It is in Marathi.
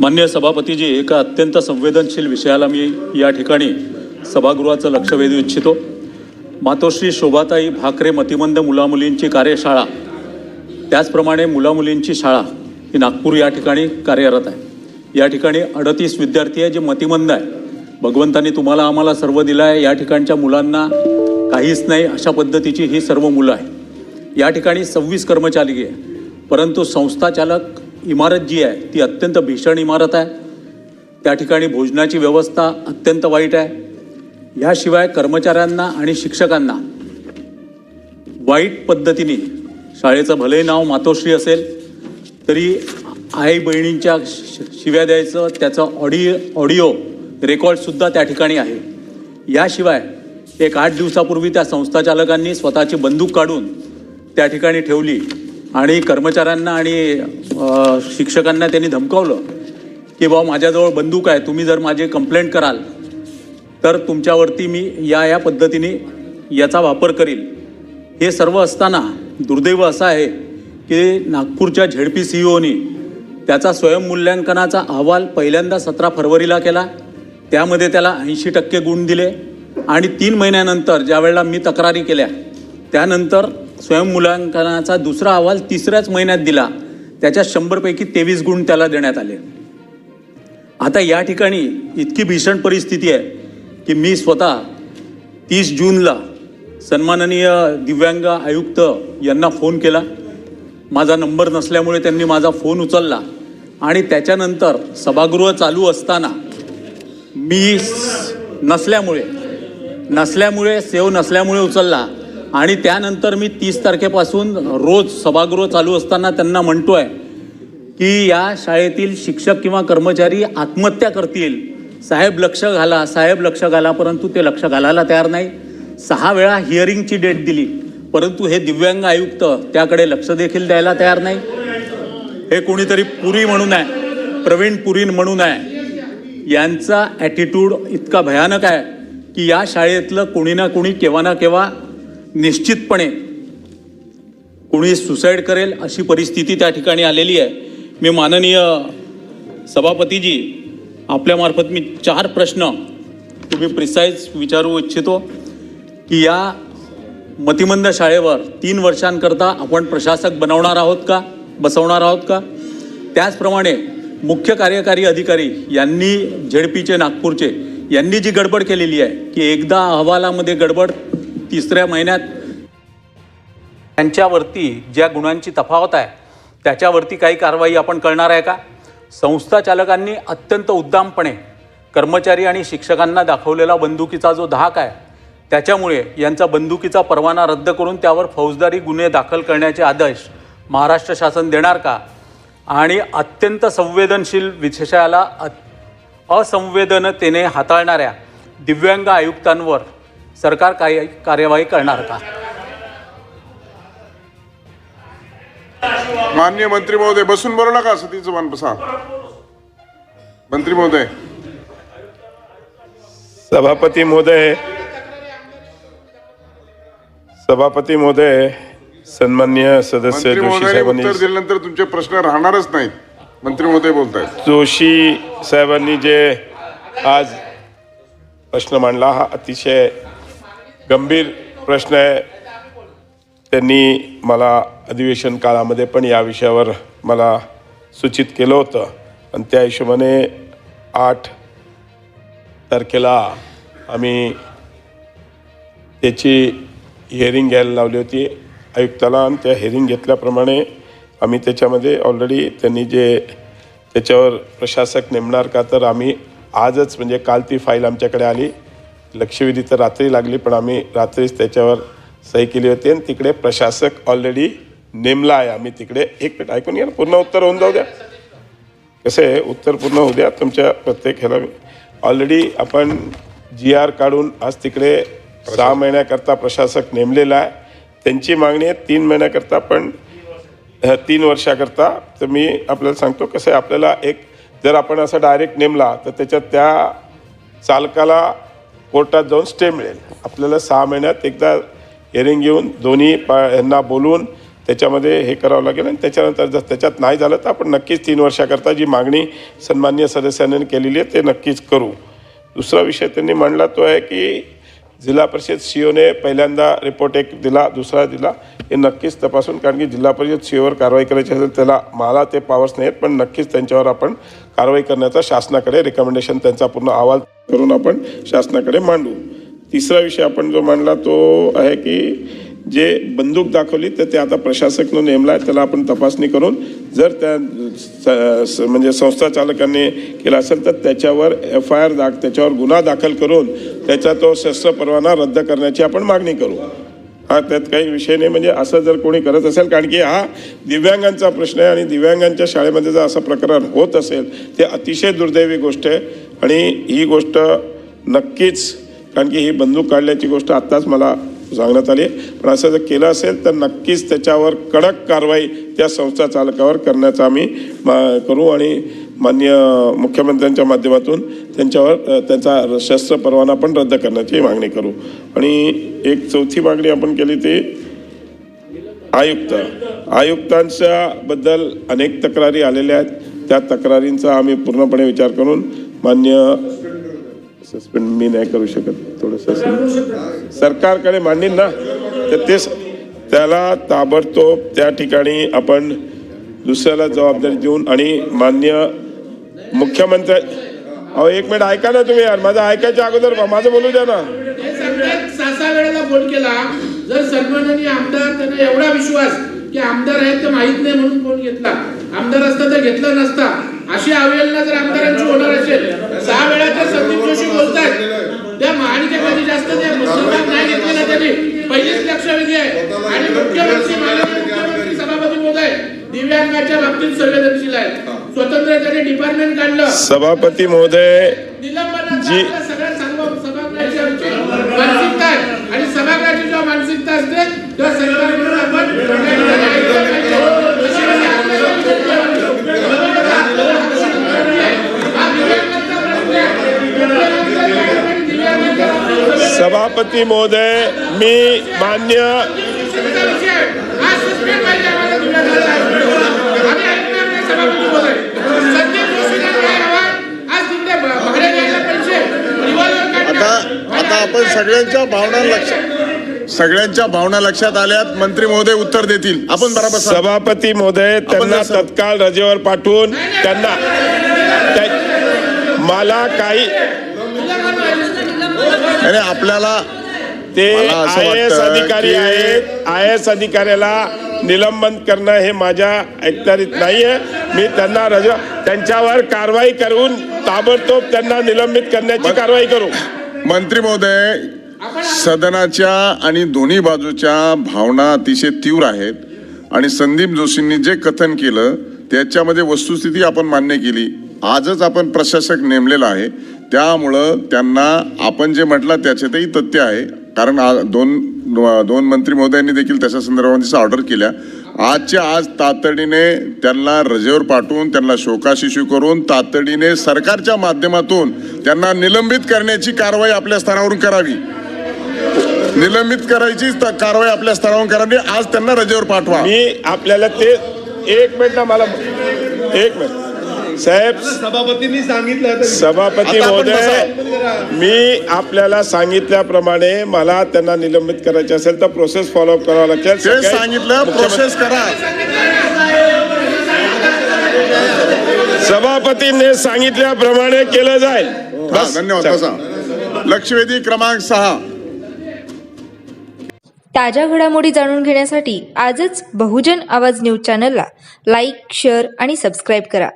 मान्य सभापतीजी एका अत्यंत संवेदनशील विषयाला मी या ठिकाणी सभागृहाचं लक्ष वेधू इच्छितो. मातोश्री शोभाताई भाकरे मतिमंद मुलामुलींची कार्यशाळा. त्याचप्रमाणे मुलामुलींची शाळा ही नागपूर या ठिकाणी कार्यरत आहे. या ठिकाणी अडतीस विद्यार्थी आहे जे मतिमंद आहे. भगवंतानी तुम्हाला आम्हाला सर्व दिलं आहे या ठिकाणच्या मुलांना काहीच नाही अशा पद्धतीची ही सर्व मुलं आहे या ठिकाणी सव्वीस कर्मचारी आहे. परंतु संस्थाचालक इमारत जी आहे ती अत्यंत भीषण इमारत आहे. त्या ठिकाणी भोजनाची व्यवस्था अत्यंत वाईट आहे. ह्याशिवाय कर्मचाऱ्यांना आणि शिक्षकांना वाईट पद्धतीने शाळेचं भले नाव मातोश्री असेल तरी आई बहिणींच्या शि- शिव्या द्यायचं त्याचं ऑडिओ ऑडिओ रेकॉर्डसुद्धा त्या ठिकाणी आहे. याशिवाय एक आठ दिवसापूर्वी त्या संस्थाचालकांनी स्वतःची बंदूक काढून त्या ठिकाणी ठेवली. आणि कर्मचाऱ्यांना आणि शिक्षकांना त्यांनी धमकावलं की बाबा माझ्याजवळ बंदूक आहे तुम्ही जर माझे कंप्लेंट कराल तर तुमच्यावरती मी या या पद्धतीने याचा वापर करील. हे सर्व असताना दुर्दैव असं आहे की नागपूरच्या झेडपी सी ओनी त्याचा स्वयंमूल्यांकनाचा अहवाल पहिल्यांदा सतरा फरवरीला केला. त्यामध्ये त्याला ऐंशी टक्के गुण दिले. आणि तीन महिन्यानंतर ज्यावेळेला मी तक्रारी केल्या त्यानंतर स्वयंमूल्यांकनाचा दुसरा अहवाल तिसऱ्याच महिन्यात दिला. त्याच्या शंभरपैकी तेवीस गुण त्याला देण्यात आले. आता या ठिकाणी इतकी भीषण परिस्थिती आहे की मी स्वतः तीस जूनला सन्माननीय दिव्यांग आयुक्त यांना फोन केला. माझा नंबर नसल्यामुळे त्यांनी माझा फोन उचलला आणि त्याच्यानंतर सभागृह चालू असताना मी नसल्यामुळे नसल्यामुळे सेव नसल्यामुळे उचलला. आणि त्यानंतर मी तीस तारखेपासून रोज सभागृह चालू असताना त्यांना म्हणतोय की या शाळेतील शिक्षक किंवा कर्मचारी आत्महत्या करतील. साहेब लक्ष घाला साहेब लक्ष घाला परंतु ते लक्ष घालायला तयार नाही. सहा वेळा हिअरिंगची डेट दिली परंतु हे दिव्यांग आयुक्त त्याकडे लक्ष देखील द्यायला तयार नाही. हे कोणीतरी पुरी म्हणून आहे प्रवीण पुरीन म्हणून आहे. यांचा ॲटिट्यूड इतका भयानक आहे की या शाळेतलं कोणी ना कोणी केव्हा ना केव्हा निश्चितपणे कोणी सुसाईड करेल अशी परिस्थिती त्या ठिकाणी आलेली आहे. मी माननीय सभापतीजी आपल्यामार्फत मी चार प्रश्न तुम्ही प्रिसाईज विचारू इच्छितो की या मतिमंद शाळेवर तीन वर्षांकरता आपण प्रशासक बनवणार आहोत का बसवणार आहोत का? त्याचप्रमाणे मुख्य कार्यकारी अधिकारी यांनी झेडपीचे नागपूरचे यांनी जी गडबड केलेली आहे की एकदा अहवालामध्ये गडबड तिसऱ्या महिन्यात त्यांच्यावरती ज्या गुणांची तफावत आहे त्याच्यावरती काही कारवाई आपण करणार आहे का? संस्था चालकांनी अत्यंत उद्दामपणे कर्मचारी आणि शिक्षकांना दाखवलेला बंदुकीचा जो धाक आहे त्याच्यामुळे यांचा बंदुकीचा परवाना रद्द करून त्यावर फौजदारी गुन्हे दाखल करण्याचे आदेश महाराष्ट्र शासन देणार का? आणि अत्यंत संवेदनशील विषयाला अ- असंवेदनतेने हाताळणाऱ्या दिव्यांग आयुक्तांवर सरकार काय कार्यवाही करणार का? मान्य मंत्री महोदय बसून बोलू नका सतीचं मान बसा मंत्री महोदय. सभापती महोदय सभापती महोदय सन्मान्य सदस्य मंत्री जोशी महोदयाने साहेबांनी उत्तर दिल्यानंतर तुमचे प्रश्न राहणारच नाहीत. मंत्री महोदय बोलतायत. जोशी साहेबांनी जे आज प्रश्न मांडला हा अतिशय गंभीर प्रश्न आहे. त्यांनी मला अधिवेशन काळामध्ये पण या विषयावर मला सूचित केलं होतं. आणि त्या हिशोबाने आठ तारखेला आम्ही त्याची हिअरिंग घ्यायला लावली होती. आयुक्ताला आणि त्या हिअरिंग घेतल्याप्रमाणे आम्ही त्याच्यामध्ये ऑलरेडी त्यांनी जे त्याच्यावर प्रशासक नेमणार का तर आम्ही आजच म्हणजे काल ती फाईल आमच्याकडे आली. लक्षवेधी तर रात्री लागली पण आम्ही रात्रीच त्याच्यावर सही केली होती. आणि तिकडे प्रशासक ऑलरेडी नेमला आहे. आम्ही तिकडे एक मिनिट ऐकून घ्या पूर्ण उत्तर होऊन जाऊ द्या. कसं आहे? उत्तर पूर्ण होऊ द्या. तुमच्या प्रत्येक ह्याला ऑलरेडी आपण जी आर काढून आज तिकडे सहा महिन्याकरता प्रशासक नेमलेला आहे. त्यांची मागणी आहे तीन महिन्याकरता पण तीन वर्षाकरता. तर मी आपल्याला सांगतो कसं आहे आपल्याला एक जर आपण असं डायरेक्ट नेमला तर त्याच्यात त्या चालकाला कोर्टात जाऊन स्टे मिळेल. आपल्याला सहा महिन्यात एकदा हिअरिंग घेऊन दोन्ही पा यांना बोलून त्याच्यामध्ये हे करावं लागेल आणि त्याच्यानंतर जर त्याच्यात नाही झालं तर आपण नक्कीच तीन वर्षाकरता जी मागणी सन्मान्य सदस्यांनी केलेली आहे ते नक्कीच करू. दुसरा विषय त्यांनी मांडला तो आहे की जिल्हा परिषद सीओने पहिल्यांदा रिपोर्ट एक दिला दुसरा दिला. हे नक्कीच तपासून कारण की जिल्हा परिषद सीओवर कारवाई करायची असेल त्याला मला ते पावर्स नाही आहेत पण नक्कीच त्यांच्यावर आपण कारवाई करण्याचा शासनाकडे रिकमेंडेशन त्यांचा पूर्ण अहवाल करून आपण शासनाकडे मांडू. तिसरा विषय आपण जो मांडला तो आहे की जे बंदूक दाखवली तर ते आता प्रशासकनं नेमला आहे त्याला आपण तपासणी करून जर त्या स- म्हणजे संस्था चालकांनी केला असेल तर त्याच्यावर एफ आय आर दाख त्याच्यावर गुन्हा दाखल करून त्याचा तो शस्त्र परवाना रद्द करण्याची आपण मागणी करू. हा त्यात काही विषय नाही. म्हणजे असं जर कोणी करत असेल कारण की हा दिव्यांगांचा प्रश्न आहे आणि दिव्यांगांच्या शाळेमध्ये जर असं प्रकरण होत असेल ते अतिशय दुर्दैवी गोष्ट आहे. आणि ही गोष्ट नक्कीच कारण की ही बंदूक काढल्याची गोष्ट आत्ताच मला सांगण्यात आली आहे. पण असं जर केलं असेल तर नक्कीच त्याच्यावर कडक कारवाई त्या संस्था चालकावर करण्याचा आम्ही मा- करू आणि मान्य मुख्यमंत्र्यांच्या माध्यमातून त्यांच्यावर त्यांचा शस्त्र परवाना पण रद्द करण्याची मागणी करू. आणि एक चौथी मागणी आपण केली ती आयुक्त. आयुक्तांच्या बद्दल अनेक तक्रारी आलेल्या आहेत. त्या तक्रारींचा आम्ही पूर्णपणे विचार करून मान्य सस्पेंड मी नाही करू शकत थोडंसं सरकारकडे मांडीन ना तर तेच त्याला ताबडतोब त्या ठिकाणी आपण दुसऱ्याला जबाबदारी देऊन आणि मान्य मुख्यमंत्री अहो एक मिनिट ऐका ना तुम्ही यार माझं ऐकायच्या अगोदर माझं बोलू द्या ना. सहा सहा वेळेला फोन केला. जर सन्माननीय आमदार त्यांना एवढा विश्वास की आमदार आहेत ते माहीत नाही म्हणून फोन घेतला. आमदार असता तर घेतला नसता. अशी अवहेलना जर आमदारांची होणार असेल सहा वेळा तर संदीप जोशी बोलतायत. त्या कधी जास्त ते सहभाग नाही घेतलेला त्यांनी. पहिलेच लक्षवेधी आहे. आणि मुख्यमंत्री मुख्यमंत्री सभापती महोदय दिव्यांगाच्या बाबतीत संवेदनशील आहेत. स्वतंत्र त्यांनी डिपार्टमेंट काढलं. सभापती महोदय जी- मानसिकता आणि सभागृहाची जेव्हा मानसिकता असते तेव्हा सरकारकडून आपण द्यायला पैसे revolver काढणार. आता आता आपण सगळ्यांच्या भावना लक्षात सगळ्यांच्या भावना लक्षात आल्यात मंत्री महोदय उत्तर देतील आपण बरोबर. सभापती महोदय त्यांना तत्काळ रजेवर पाठवून त्यांना त्या- मला काही आणि आपल्याला ते आय एस अधिकारी आहेत. आय एस अधिकाऱ्याला निलंबन करणं हे माझ्या ऐकतारीत नाही आहे मी त्यांना रजा त्यांच्यावर कारवाई करून ताबडतोब त्यांना निलंबित करण्याची कारवाई करू. मंत्री महोदय सदनाच्या आणि दोन्ही बाजूच्या भावना अतिशय तीव्र आहेत. आणि संदीप जोशींनी जे कथन केलं त्याच्यामध्ये वस्तुस्थिती आपण मान्य केली. आजच आपण प्रशासक नेमलेला आहे. त्यामुळं त्यांना आपण जे म्हटलं त्याच्यातही तथ्य आहे. कारण आ- दोन दोन मंत्री महोदयांनी देखील त्याच्या संदर्भामध्ये ऑर्डर केल्या. आजच्या आज तातडीने त्यांना रजेवर पाठवून त्यांना शोकाशिशू करून तातडीने सरकारच्या माध्यमातून त्यांना निलंबित करण्याची कारवाई आपल्या स्तरावरून करावी. निलंबित करायची कारवाई आपल्या स्तरावरून करावी. आज त्यांना रजेवर पाठवा. मी आपल्याला ते एक मिनिट मला एक मिनिट. साहेब सभापतींनी सांगितलं सभापती महोदय मी आपल्याला सांगितल्याप्रमाणे मला त्यांना निलंबित करायचे असेल तर प्रोसेस फॉलो करावं लागेल. सांगितलं प्रोसेस करा. सभापतींनी सांगितल्याप्रमाणे केलं जाईल. धन्यवाद लक्षवेधी क्रमांक सहा. ताज्या घडामोडी जाणून घेण्यासाठी आजच बहुजन आवाज न्यूज चॅनलला लाईक शेअर आणि सबस्क्राईब करा.